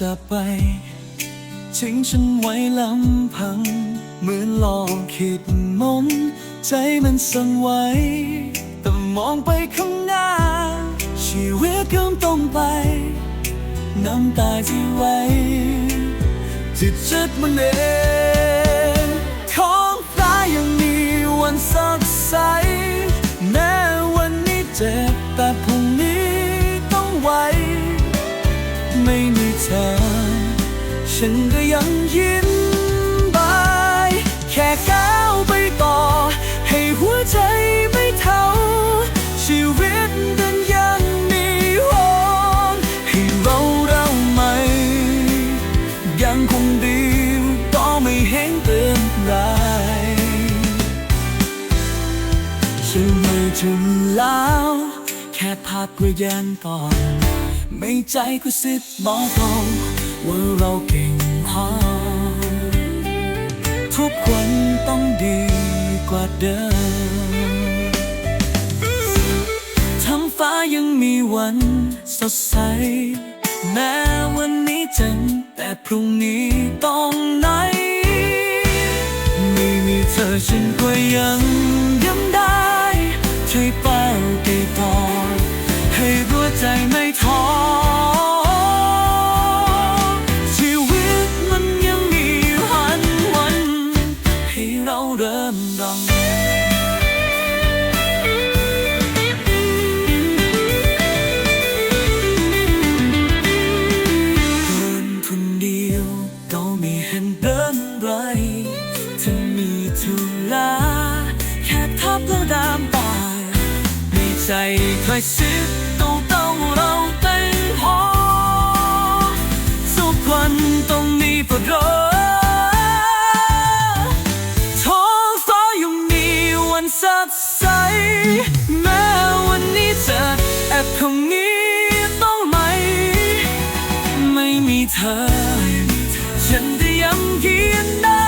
จะไปทิ้งฉันไว้ลำพัง เหมือนลองคิดมนใจมันสั่นไหวแต่มองไปข้างหน้า ชีวิตก็ต้องไป น้ำตาที่ไหวจิตจิตมันเอง ฉันก็ยังยิ้มบายแค่ก้าวไปต่อ ให้หัวใจไม่เท่า ชีวิตนั้นยังมีหนให้เราเริ่มใหม ยังคงดีก็ไม่เห็นเป็นไรฉันไม่ถึงแล้ว แค่พักไว้ยันก่อน ไม่ใจก็สิบบอกตรง ว่าเราเก่งพอทุกวันต้องดีกว่าเดิมท้งฟ้ายังมีวันสดใส แม้วันนี้เจังแต่พรุ่งนี้ต้องไหน ไม่มีเธอฉันก็ยังย้ำได้ช่วยเป้าไปต่อให้หัวใจ ตายมีใจคอยซิบต้องต้อง อ ฉันจะยังยืนได้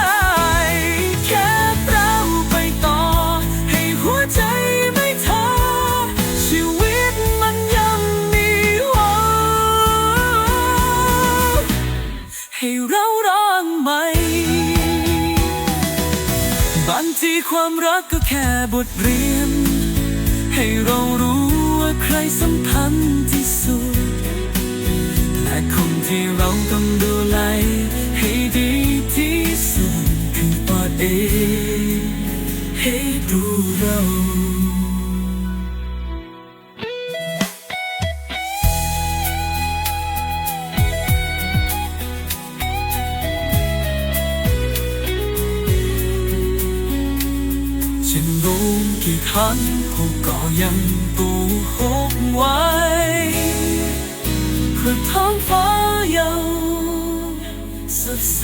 แค่เราไปต่อ ให้หัวใจไม่ท้อชีวิตมันยังมีหวังให้เราร้องใหม่บางทีความรักก็แค่บทเรียน ให้เรารู้ว่าใครสำคัญ ที่เราต้องดูแลให้ดีที่สุดคือตัวเองให้ดูเราฉันรู้กี่ครั้งเขาก็ยังปูหกไว้ เพื่อท้องฟ้ายังสดใส